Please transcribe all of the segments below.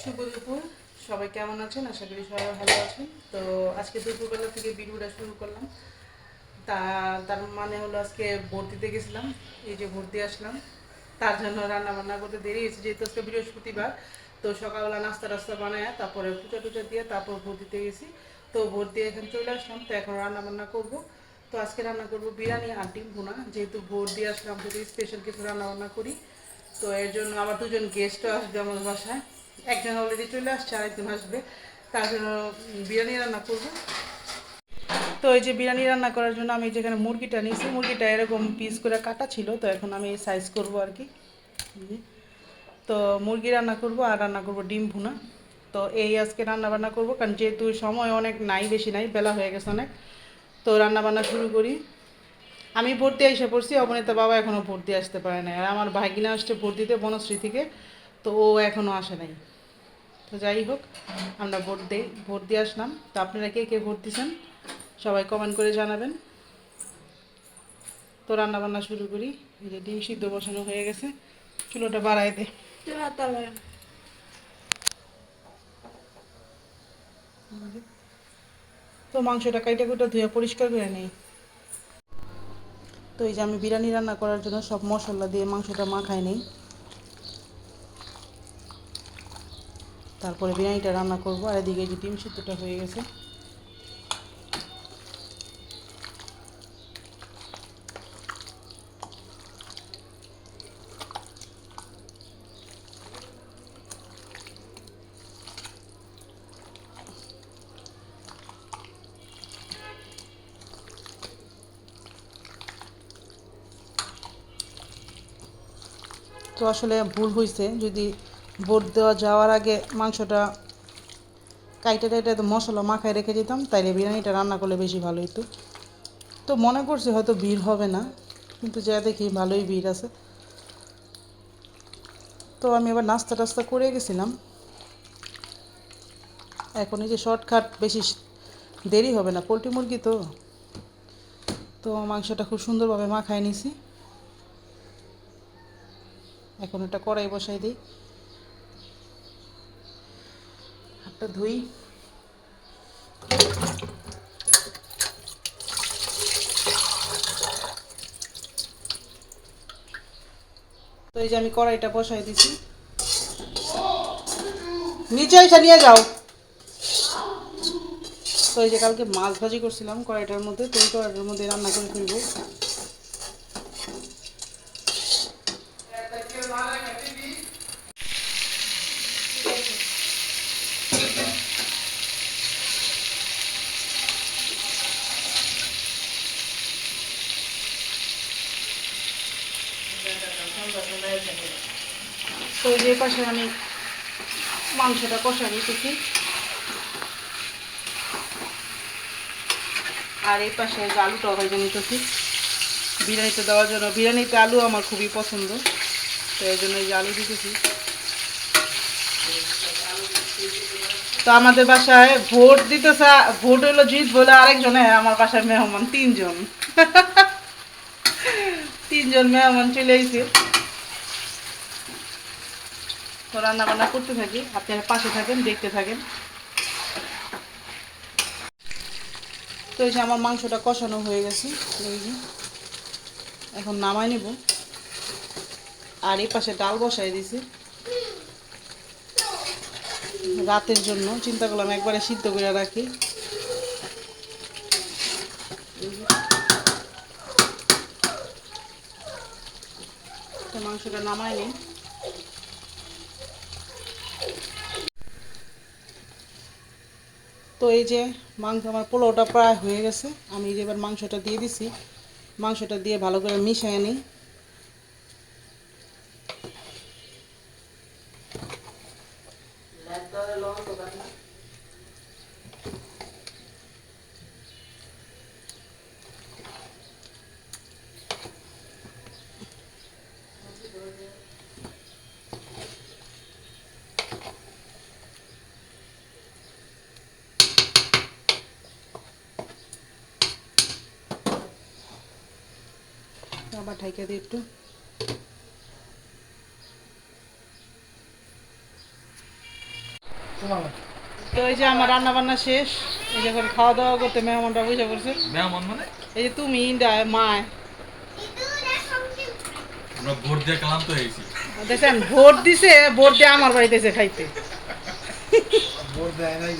শুভ দুপুর। সবাই কেমন আছেন? আশা করি সবাই ভালো আছেন। তো আজকে দুপুরবেলা থেকে ভিডিওটা শুরু করলাম। তা, তার মানে হলো আজকে ভোট দিতে গেছিলাম। এই যে ভর্তি আসলাম। তার জন্য রান্না বান্না করতে দেরি হয়েছে, যেহেতু আজকে বৃহস্পতিবার। তো সকালবেলা নাস্তা টাস্তা বানায়, তারপরে পূজা টুজা দিয়ে তারপর ভোট দিতে গেছি। তো দিয়ে এখানে চলে আসলাম। তো এখন রান্না বান্না করব। তো আজকে রান্না করব বিরিয়ানি আর ডিম ভুনা। যেহেতু ভোট দিয়ে আসলাম যদি স্পেশাল কিছু রান্না বান্না করি। তো এর জন্য আমার দুজন গেস্টও আসবে আমার বাসায়। একজন অলরেডি চলে আসছে, আরেকজন আসবে। তার জন্য বিরিয়ানি রান্না করব। তো এই যে বিরিয়ানি রান্না করার জন্য আমি যেখানে মুরগিটা নিয়েছি, মুরগিটা এরকম পিস করে কাটা ছিল, তো এখন আমি সাইজ করব আর কি। তো মুরগি রান্না করব আর রান্না করব ডিম ভুনা। তো এই আজকে রান্না বান্না করব, কারণ যেহেতু সময় অনেক নাই, বেশি নাই, বেলা হয়ে গেছে অনেক। তো রান্না বান্না শুরু করি। আমি ভর্তি এসে পড়ছি, অবনীতা বাবা এখনও ভর্তি আসতে পারে নাই। আর আমার ভাগিনা আসছে ভর্তিতে বনশ্রী থেকে। তো ও এখনও আসে নাই। তো যাই হোক, আমরা ভোট দিই, ভোট দিয়ে আসলাম। তো আপনারা কে কে ভোট দিয়েছেন সবাই কমেন্ট করে জানাবেন। তো রান্না বান্না শুরু করি। এই যে ডিম সিদ্ধ বসানো হয়ে গেছে। চুলোটা বাড়াই দে। তো মাংসটা কাইটা কুটা ধুয়ে পরিষ্কার করে নেই। তো এই যে আমি বিরিয়ানি রান্না করার জন্য সব মশলা দিয়ে মাংসটা মাখাই নেই। তারপরে বিরিয়ানিটা রান্না করব। আর এদিকে যে ডিম সিদ্ধটা হয়ে গেছে। তো আসলে ভুল হয়েছে যদি ভোট দেওয়া যাওয়ার আগে মাংসটা কাইটে টাইটে তো মশলা মাখায় রেখে দিতাম, তাইলে বিরিয়ানিটা রান্না করলে বেশি ভালো হতো তো মনে করছি হয়তো ভিড় হবে না, কিন্তু যা দেখি ভালোই ভিড় আছে। তো আমি এবার নাস্তা টাস্তা করে গেছিলাম। এখন এই যে শর্টকাট বেশি দেরি হবে না, পোলট্রি মুরগি তো। তো মাংসটা খুব সুন্দরভাবে মাখায় নিছি। এখন এটা কড়াই বসাই দিই। হাতটা ধুই। তো এই যে আমি কড়াইটা বসাই দিছি। নিচে এসে নিয়ে যাও। তো এই যে কালকে মাছ ভাজি করছিলাম, কড়াইটার মধ্যে, তো এই কড়াইটার মধ্যে রান্না করে ফেলব। তো যে পাশে আমি মাংসটা কষা নিতেছি। আর এই পাশে যে আলুটা ভেজে নিতেছি। বিরিয়ানিতে দেওয়ার জন্য বিরিয়ানিতে আলু আমার খুবই পছন্দ। তো এই জন্য এই যে আলু দিতেছি। তো আমাদের বাসায় ভোট দিতেছে ভোট হলো জিত বলে আরেকজনে, আমার বাসায় মেহমান তিনজন। তিনজন মেহমান চলে এসেছে তো রান্না বান্না করতে থাকি। আপনারা পাশে থাকেন, দেখতে থাকেন। তো এই যে আমার মাংসটা কষানো হয়ে গেছে, এই যে। এখন নামাই নেব। আর এই পাশে ডাল বসাই দিছি। রাতের জন্য, চিন্তা করলাম একবারে সিদ্ধ করে রাখি। মাংসটা নামাই নিই। তো এই যে মাংস, আমার পোলাওটা প্রায় হয়ে গেছে। আমি এবার মাংসটা দিয়ে দিছি। মাংসটা দিয়ে ভালো করে মিশিয়ে নিই। আবার ঢাইকা দিই একটু। তো এই যে আমার রান্না বান্না শেষ এই যে খাওয়া দাওয়া করতে মেহমানরা বুঝে পড়ছে। মেহমান মানে? এই যে তুমি ইন্ডায় মায় আমরা ভোট দিয়ে ক্লান্ত হয়েছি দেখছেন ভোট দিছে ভোট দিয়ে আমার বাড়িতে এসে খাইতে। ভোট দেয় নাই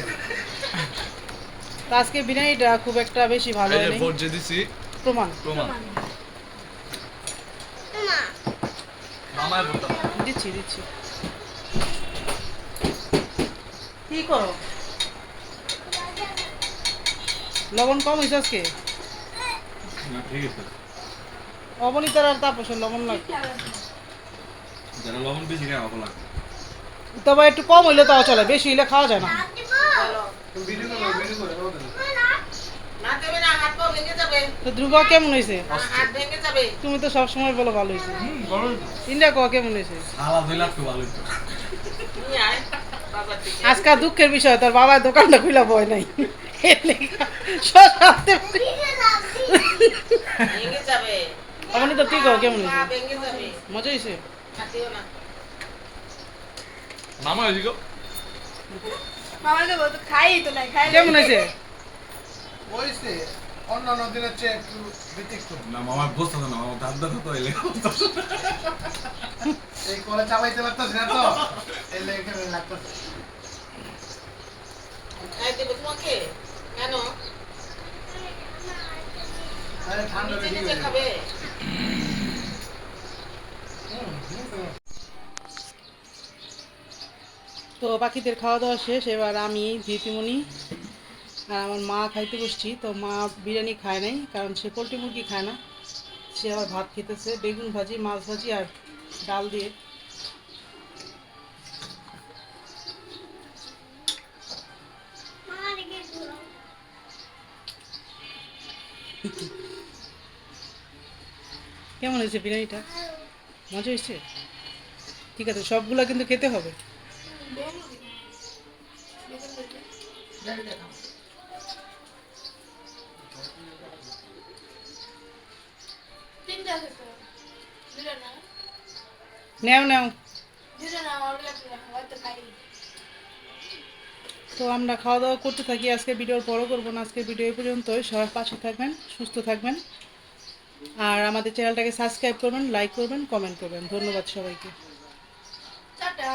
আজকে বিরিয়ানিটা খুব একটা বেশি ভালো হয়নি। ভোট যে দিছি প্রমাণ। প্রমাণ। ভোটটা দিচ্ছি দিচ্ছি। কি করো? লবণ কম হয়েছে আজকে? না ঠিক আছে। অবনীতার আর তাপসের লবণ লাগবে। যারা লবণ বেশি খায় অবলা তবে একটু কম হইলে তাও চলে বেশি হইলে খাওয়া যায় না। ভিডিও করো ভিডিও করো না? দেবে না হাত পা ভেঙে যাবে তো ধ্রুব কেমন হয়েছে? যাবে। তুমি তো সব সময় বলো ভালো হয়েছে। ইন্ডিয়া কো কেমন হয়েছে? আজকাল দুঃখের বিষয় তোর বাবার দোকানটা খুলে বয় নাই। আপনি তো ঠিক কেমন হয়েছে? মজা হয়েছে? মামা হয়েছি গো। মামাকে বলতো খাই তো নাই খাই কেমন হয়েছে। অন্যান্য দিনের চেয়ে একটু ব্যতিক্রম। না মামার বসতে না মামা দাঁত দাঁত তো এলে এই না তো? কেন? আরে ঠান্ডা বেশি খাবে। তো পাখিদের খাওয়া দাওয়া শেষ এবার আমি দিদিমণি আর আমার মা খাইতে বসছি তো মা বিরিয়ানি খায় নাই কারণ সে পোলট্রি মুরগি খায় না। সে আবার ভাত খেতেছে বেগুন ভাজি মাছ ভাজি আর ডাল দিয়ে। কেমন হয়েছে বিরিয়ানিটা? মজা হয়েছে? ঠিক আছে সবগুলা কিন্তু খেতে হবে তিনটা আছে তো দুটো না নেও নেও। তো আমরা খাওয়া দাওয়া করতে থাকি। আজকে ভিডিওর বড় করব না। আজকে ভিডিও এই পর্যন্তই। সবাই পাশে থাকবেন, সুস্থ থাকবেন। আর আমাদের চ্যানেলটাকে সাবস্ক্রাইব করবেন লাইক করবেন কমেন্ট করবেন। ধন্যবাদ সবাইকে। টাটা।